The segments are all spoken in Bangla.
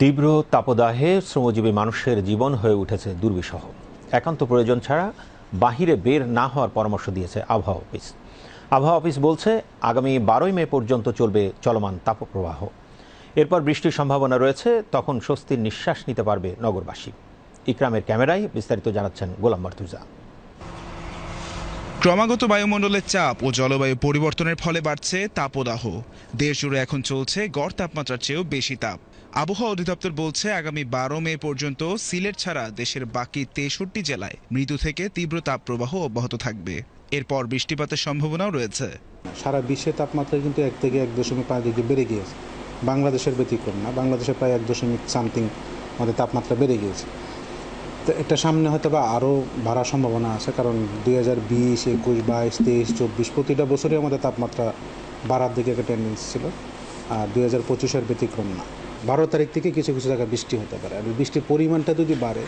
তীব্র তাপদাহে শ্রমজীবী মানুষের জীবন হয়ে উঠেছে দুর্বিষহ। একান্ত প্রয়োজন ছাড়া বাহিরে বের না হওয়ার পরামর্শ দিয়েছে আবহাওয়া অফিস। আবহাওয়া অফিস বলছে, আগামী বারোই মে পর্যন্ত চলবে চলমান তাপপ্রবাহ। এরপর বৃষ্টির সম্ভাবনা রয়েছে, তখন স্বস্তির নিঃশ্বাস নিতে পারবে নগরবাসী। ইকরামের ক্যামেরায় বিস্তারিত জানাচ্ছেন গোলাম মার্তুজা। ক্রমাগত বায়ুমণ্ডলের চাপ ও জলবায়ু পরিবর্তনের ফলে বাড়ছে তাপদাহ। দেশ জুড়ে এখন চলছে গড় তাপমাত্রার চেয়েও বেশি তাপ। আবহাওয়া অধিদপ্তর বলছে, আগামী বারো মে পর্যন্ত সিলেট ছাড়া দেশের বাকি তেষট্টি জেলায় মৃদু থেকে তীব্র তাপপ্রবাহ অব্যাহত থাকবে। এরপর বৃষ্টিপাতের সম্ভাবনাও রয়েছে। সারা বিশ্বের তাপমাত্রা কিন্তু এক থেকে এক দশমিক পাঁচ ডিগ্রি বেড়ে গিয়েছে। বাংলাদেশের ব্যতিক্রম না বাংলাদেশে প্রায় এক দশমিক সামথিং আমাদের তাপমাত্রা বেড়ে গিয়েছে। তো এটা সামনে হয়তো বা আরও বাড়ার সম্ভাবনা আছে, কারণ দুই হাজার বিশ, একুশ, বাইশ, তেইশ, চব্বিশ প্রতিটা বছরই আমাদের তাপমাত্রা বাড়ার দিকে একটা টেন্ডেন্সি ছিল। আর দুই হাজার পঁচিশের ব্যতিক্রম না। বারো তারিখ থেকে কিছু কিছু জায়গায় বৃষ্টি হতে পারে। আর বৃষ্টির পরিমাণটা যদি বাড়ে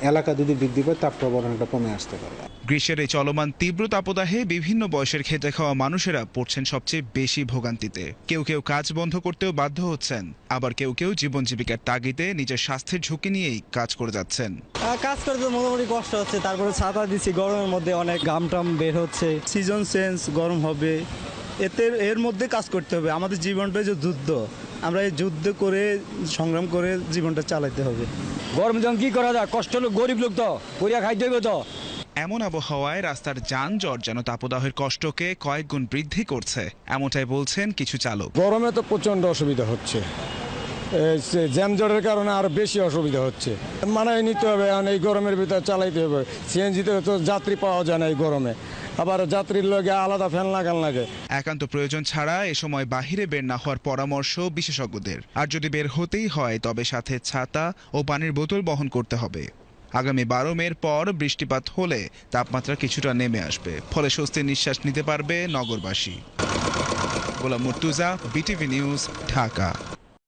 এলাকা যদি বৃদ্ধি পায় তাপপ্রবাহ অনেকটা কমে আসতে পারে। গ্রীষ্মের এই চলমান তীব্র তাপদাহে বিভিন্ন বয়সের খেতে খাওয়া মানুষেরা পড়ছেন সবচেয়ে বেশি ভোগান্তিতে। কেউ কেউ কাজ বন্ধ করতেও বাধ্য হচ্ছেন আবার কেউ কেউ জীবন জীবিকার তাগিদে নিজের স্বাস্থ্যের ঝুঁকি নিয়েই কাজ করে যাচ্ছেন। কাজ করতে মোটামুটি কষ্ট হচ্ছে তারপরে ছাতা দিচ্ছি গরমের মধ্যে অনেক গাম টাম বের হচ্ছে। সিজন চেঞ্জ গরম হবে। এতে এর মধ্যে কাজ করতে হবে আমাদের জীবনটা যে যুদ্ধ। আমরা এই যুদ্ধ করে সংগ্রাম করে জীবনটা চালাতে হবে। গরম যখন কি করা যায়? কষ্ট লোক গরিব লোক তো। করিয়া খাইতে হইবে তো। এমন আবহাওয়ায় রাস্তার যানজট যেন তাপদাহের কষ্টকে কয়েক গুণ বৃদ্ধি করছে এমনটাই বলছেন কিছু চালক। গরমে তো প্রচণ্ড অসুবিধা হচ্ছে। জ্যামজটের কারণে আরও বেশি অসুবিধা হচ্ছে। মানায় নিতে হবে, এখন এই গরমের ভিতরে চালাইতে হবে। সিএনজিতে তো যাত্রী পাওয়া যায় না এই গরমে। আবার যাত্রীর লগে আলাদা ফ্যান লাগান লাগে। একান্ত প্রয়োজন ছাড়া এ সময় বাহিরে বের না হওয়ার পরামর্শ বিশেষজ্ঞদের। আর যদি বের হতেই হয়, তবে সাথে ছাতা ও পানির বোতল বহন করতে হবে। আগামী বারো মের পর বৃষ্টিপাত হলে তাপমাত্রা কিছুটা নেমে আসবে। ফলে স্বস্তির নিঃশ্বাস নিতে পারবে নগরবাসী। Golam Murtuza, BTV news, Dhaka.